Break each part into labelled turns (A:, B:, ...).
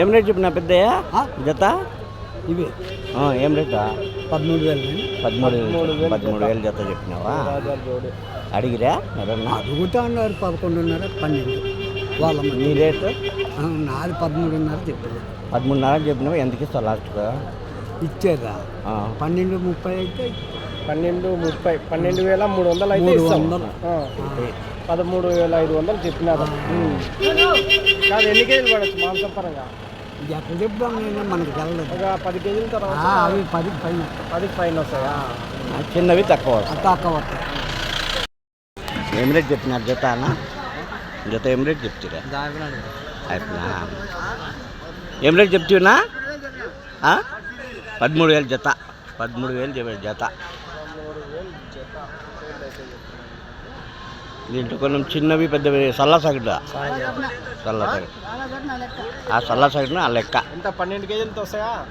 A: ఏం రేట్ చెప్పిన పెద్దయ్య? జత?
B: ఇవి.
A: ఆ, ఏం రేటా?
B: పదమూడు వేలు
A: పదమూడు వేలు పదమూడు వేలు జత. చెప్పినావా? అడిగిరా? ఎవరన్నా?
B: అడుగుతా ఉన్నారు పదకొండున్నర పన్నెండు. వాళ్ళ
A: నీ రేటు?
B: నాది పదమూడున్నర చెప్పింది
A: పదమూడున్నర చెప్పినావా? ఎంతకి ఇస్తావు లాస్ట్గా
B: ఇచ్చేదా పన్నెండు ముప్పై అయితే
C: పన్నెండు ముప్పై పన్నెండు వేల మూడు వందలు అయితే ఇస్తాం. పదమూడు వేల ఐదు వందలు చెప్పినారు. కాదు ఎన్ని కేజీలు పడచ్చు మాంసం పరంగా?
B: ఎక్కడ చెప్తాం నేను మనకి
C: ఒక పది కేజీల తర్వాత
B: ఆ, అవి పది పైన.
C: పది పైన వస్తాయా?
A: చిన్నవి తక్కువ వస్తాయి.
B: వస్తాయి.
A: ఏం రేట్ చెప్పినారు? జత అన్న? జత ఏం రేట్ చెప్తారా? అయిపోయినా? ఏం రేట్ చెప్తున్నా ఆ? పదమూడు వేలు జత. పదమూడు వేలు చెప్పారు జత. దీంట్లో కొంచెం చిన్నవి పెద్దవి సల్లా సగటు సల్లా సగటు. ఆ సల్లా సగటున ఆ లెక్క.
C: ఎంత? పన్నెండు కేజీలతో వస్తాయా?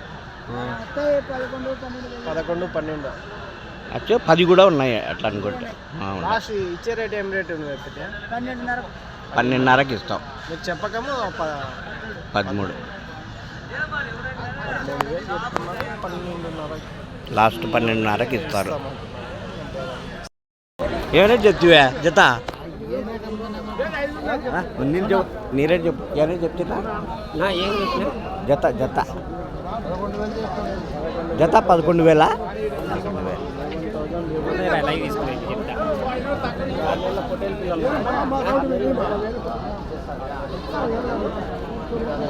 C: పదకొండు పన్నెండు.
A: వచ్చే పది కూడా ఉన్నాయి అట్లా అనుకుంటే.
C: లాస్ట్ ఇచ్చే రేట్ ఏం రేట్
A: పన్నెండున్నరకి ఇస్తాం.
C: మీరు చెప్పకము ప-
A: పదమూడు. లాస్ట్ పన్నెండున్నరకి ఇస్తారు. ఏమైనా చెప్తివే? జత? నేను చెప్పు నీరే చెప్పు ఏమైనా చెప్తున్నా జత జత. జత పదకొండు వేల?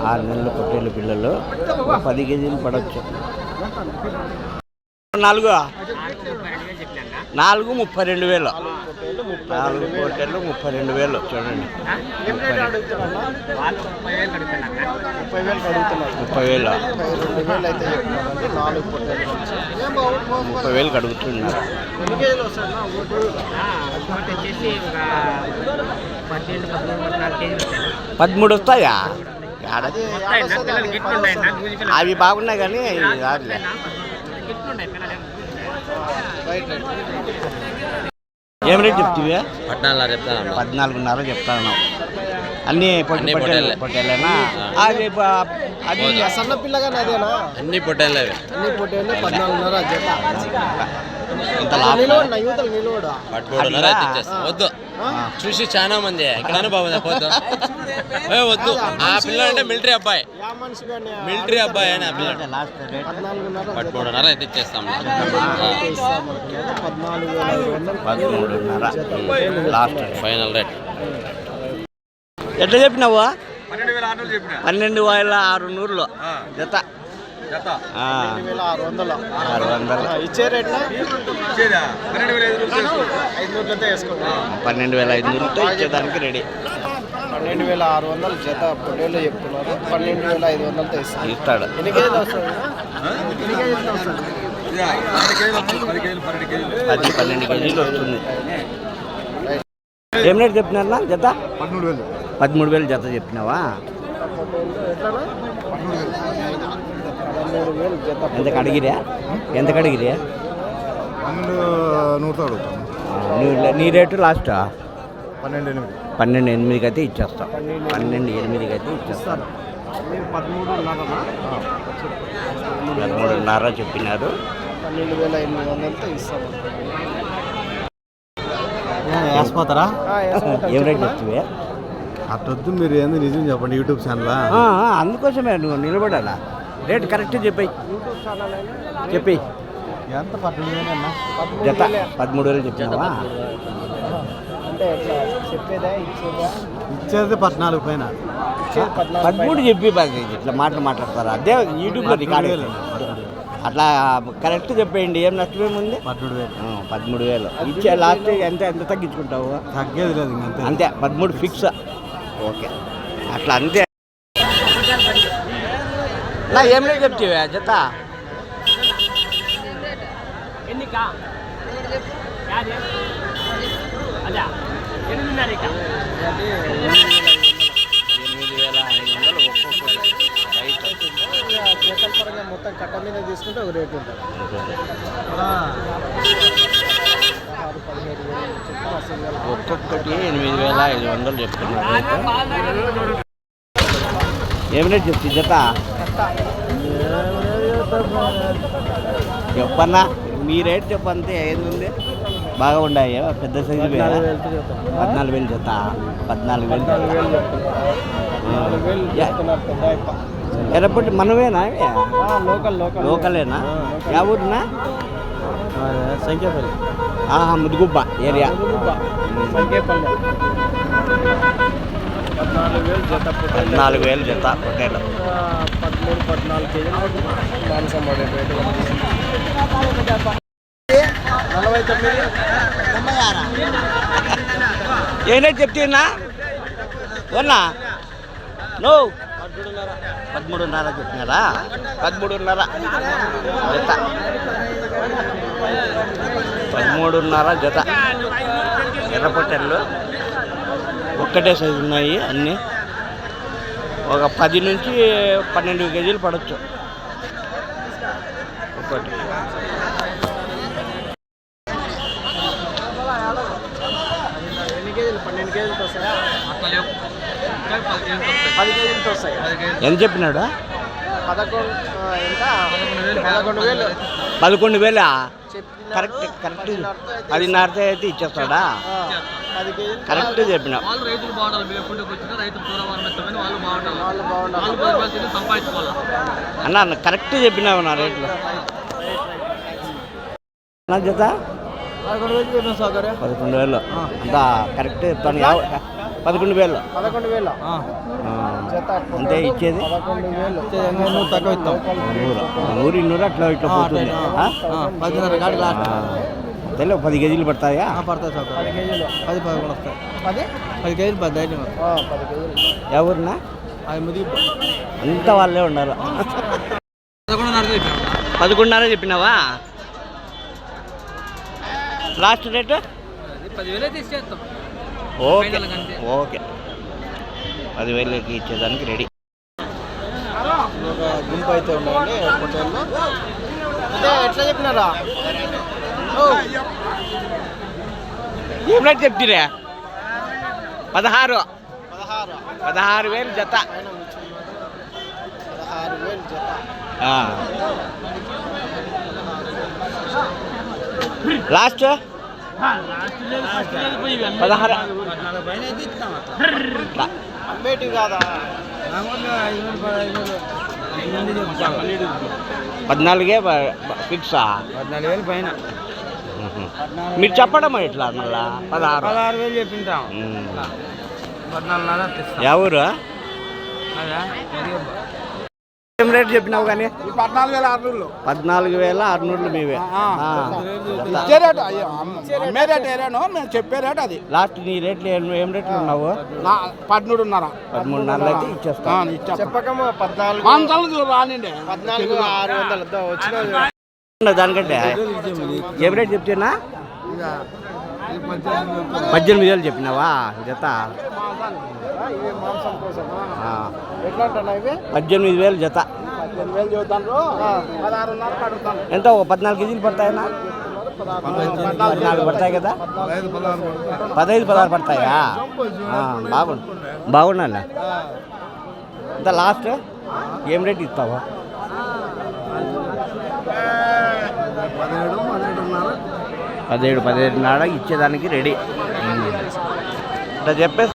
A: ఆరు నెలల పొట్టేళ్ళ పిల్లలు పది కేజీలు పడవచ్చు నాలుగు? నాలుగు ముప్పై రెండు వేలు. నాలుగు పొట్టేళ్ళు ముప్పై రెండు వేలు. చూడండి.
C: ముప్పై వేలు
A: ముప్పై వేలు
C: వేలు
A: ముప్పై
D: పన్నెండు పదమూడు వస్తాయి
A: అవి బాగున్నాయి కానీ రాదులే ఏం రేట్ చెప్తివి?
E: పద్నాలుగు చెప్తాను
A: పద్నాలుగున్నర చెప్తాను అన్ని పొట్టి
E: అన్ని
A: పొట్టేలు
E: పొట్టేలే.
A: పొట్టేలేనా అది అది
C: సన్న పిల్లగానే అదేనా?
E: అన్ని పొట్టేళ్ళు
C: అన్ని పొట్టేలు పద్నాలుగున్నర జత.
A: ఇంత లాభం
C: నిలవడు నా యువతలు నిలవడు
E: పట్టుకోడున్నర అయితే ఇచ్చేస్తాం వద్దు. చూసి చాలా మంది. ఎక్కడైనా బాగుంది పోద్దు ఏ వద్దు. ఆ పిల్లలు అంటే మిలిటరీ అబ్బాయి. మిలిటరీ అబ్బాయి అని ఆ పిల్లడు అయితే ఇచ్చేస్తాం
A: పదమూడున్నర లాస్ట్.
E: Final rate.
A: ఎట్లా చెప్పినావు?
E: పన్నెండు వేల ఆరు
A: పన్నెండు నూరులో జత.
C: ఆరు వందలు
A: ఆరు వందలు
C: ఇచ్చే రేట్లా
E: పన్నెండు వేల ఐదు
A: పన్నెండు నూరుతో ఇచ్చేదానికి రెడీ.
C: పన్నెండు వేల ఆరు వందలు జత పొట్టేలు చెప్తున్నారు. పన్నెండు వేల ఐదు వందలతో ఇస్తాను.
A: ఇస్తాడు.
C: ఎన్ని కేజీలు వస్తుంది? ఎన్ని కేజీలతో వస్తుంది?
A: పది పన్నెండు కేజీలు. వస్తుంది. ఏం రేట్ చెప్పినారా జత?
B: పదమూడు వేలు.
A: పదమూడు వేలు జత చెప్పినావా? ఎంతకు అడిగిరా? ఎంతకు అడిగిరా? నీ రేటు లాస్ట్?
B: పన్నెండు ఎనిమిది.
A: పన్నెండు ఎనిమిదికి అయితే ఇచ్చేస్తాం. పన్నెండు ఎనిమిదికి అయితే ఇచ్చేస్తాం
C: మీరు పదమూడున్నరనా
A: పదమూడున్నర చెప్పినారు.
C: పన్నెండు వేల ఎనిమిది వందలతో ఇస్తాము
B: వేసిపోతారా
A: ఏం రేట్
B: అట్టొద్దు మీరు ఏంది నిజం చెప్పండి యూట్యూబ్ ఛానల్?
A: అందుకోసమే నువ్వు నిలబడాలా? రేట్ కరెక్ట్ చెప్పాయి. చెప్పి
B: ఎంత?
A: జత. పదమూడు వేలు చెప్పినావా?
C: ఇచ్చేదా
B: పద్నాలుగు పైన.
A: పదమూడు చెప్పి బాగా ఇట్లా మాటలు మాట్లాడతారు? అదే యూట్యూబ్లో రికార్డ్. అట్లా కరెక్ట్ చెప్పేయండి ఏం నష్టమేముంది
B: పన్నెండు వేలు.
A: పదమూడు వేలు. ఇచ్చే లాస్ట్ ఎంత ఎంత తగ్గించుకుంటావు?
B: తగ్గేది లేదు
A: అంతే పదమూడు ఫిక్స్. ఓకే. అట్లా అంతే. నా ఏం రేట్ చెప్తావా జత?
C: మొత్తం కట్ట మీద తీసుకుంటే ఒక రేట్ ఉంటుంది పదహారు పదిహేడు వేలు చొప్పున సింగల్
A: ఒక్కొక్కటి ఎనిమిది వేల ఐదు వందలు చెప్తున్నారు. ఏం రేట్ చెప్తుంది జత? చెప్పన్నా మీ రేట్ చెప్పంతే ఏది ఉంది బాగా ఉన్నాయి పెద్ద సైజు పద్నాలుగు వేలు జత. పద్నాలుగు వేలు. ఎర్రపట్టి మనమేనా?
C: Local local.
A: లోకలేనా? యా ఊరినా?
C: సంఖ్యాపల్లి
A: ఆహా ముదుగుబ్బ ఏరియా.
C: పద్నాలుగు వేలు జత పొట్టేలు
A: పద్నాలుగు వేలు జత పొట్టేలు
C: పదమూడు పద్నాలుగు కేజీలు మాంసం పడే రేటు నలభై తొమ్మిది.
A: ఏం రేట్ చెప్తున్నా వన్నా? నో. పదమూడున్నర చెప్పినారా పదమూడున్నర. జత. పదమూడున్నర జత. ఎర్ర ఒక్కటే సైజు ఉన్నాయి అన్నీ. ఒక పది నుంచి పన్నెండు కేజీలు పడవచ్చు ఒక్కటి
C: ఎన్ని కేజీలు వస్తాయి
A: ఎంత? చెప్పినాడు
C: పదకొండు ఎంత పదకొండు వేలు.
A: పదకొండు వేలా.
C: చెప్పిన
A: కరెక్ట్ కరెక్ట్. పదిన్నరతో అయితే ఇచ్చేస్తాడా? కరెక్ట్ చెప్పినావు.
F: వాళ్ళు రైతులు బాగుండాలి. మేము ఎప్పుడు వచ్చినా రైతులు పూర్వవారం ఎత్తమని వాళ్ళు బాగుండాలి.
C: వాళ్ళు బాగుండాలి.
F: వాళ్ళు పది రూపాయలు తిని సంపాదించుకోవాలి.
A: అన్న అన్న కరెక్ట్ చెప్పినావు నా రేట్లు. నా జత?
C: పదకొండు వేలు చెప్పిన సౌకర్యం
A: పదకొండు వేలు. అంతా కరెక్ట్ పదకొండు వేలు.
C: పదకొండు వేలు.
A: అంతే ఇచ్చేది?
C: వేలు తక్కువ ఇస్తాం
A: నూరు. నూరు ఇన్నూరు అట్లా ఇట్లా పోతుంది?
C: పదిన్నర
A: పది కేజీలు పడతాయా?
C: పడతాయి సార్ పది కేజీలు. పది పదకొండు వస్తాయి. పది? పది కేజీలు పది ఐటమ్ పది కేజీలు.
A: ఎవరినా
C: అది ముదిగి
A: అంతా వాళ్ళే ఉన్నారు.
F: పదకొండున్నర చెప్పాను
A: పదకొండున్నర చెప్పినావా? Last rate?
F: పదివేలు ఇచ్చేస్తాం
A: ఓకే. ఓకే. పదివేలకి ఇచ్చేదానికి రెడీ.
C: ఒక గుంపు అయితే ఉన్నాయండి పొట్టేళ్ళు అంటే ఎట్లా చెప్పినారా?
A: ఏం రేట్ చెప్తిరే పదహారు.
C: పదహారు.
A: పదహారు వేలు జత.
C: పదహారు వేలు జత.
A: ఆ. లాస్ట్ పదహారు. లా-
C: అంబేటి కాదా?
A: పద్నాలుగే ఫిక్సా?
C: పద్నాలుగు వేలు పైన.
A: మీరు చెప్పడం ఎట్లా మళ్ళా? పదహారు.
C: పదహారు వేలు చెప్పింటాం
A: మ్మ్.
C: పద్నాలుగున్నర
A: ఎవరు ఏం రేట్ చెప్పినావు కానీ?
C: పద్నాలుగు వేల ఆరు నూళ్ళు
A: పద్నాలుగు వేల ఆరునూరులు మీవే.
C: ఇచ్చే రేటు అయ్యో, అమ్మ- రేటు ఏరేను మేము చెప్పే రేటు అది.
A: లాస్ట్ నీ రేట్లు ఏం ఏం రేట్లు ఉన్నావు?
C: నా పదమూడున్నర.
A: పదమూడున్నరలు అయితే ఇచ్చేస్తాను
C: చెప్పకము పద్నాలుగు రానండి. పద్నాలుగు ఆరు వందలు వచ్చిన
A: దానికంటే ఏం రేట్ చెప్తున్నా? పద్దెనిమిది వేలు చెప్పినావా? జత పద్దెనిమిది వేలు జత. ఎంత? ఒక పద్నాలుగు కేజీలు పడతాయనా పద్నాలుగు పడతాయి కదా? పదహైదు పదహారు పడతాయా? ఆ, బాగుంది బాగున్నా ఇంత లాస్ట్? ఏం రేట్ ఇస్తావా?
C: పదిహేడు పదిహేడున్నర.
A: పదిహేడు పదిహేడున్నర ఇచ్చేదానికి రెడీ. ఇట్లా చెప్పేసి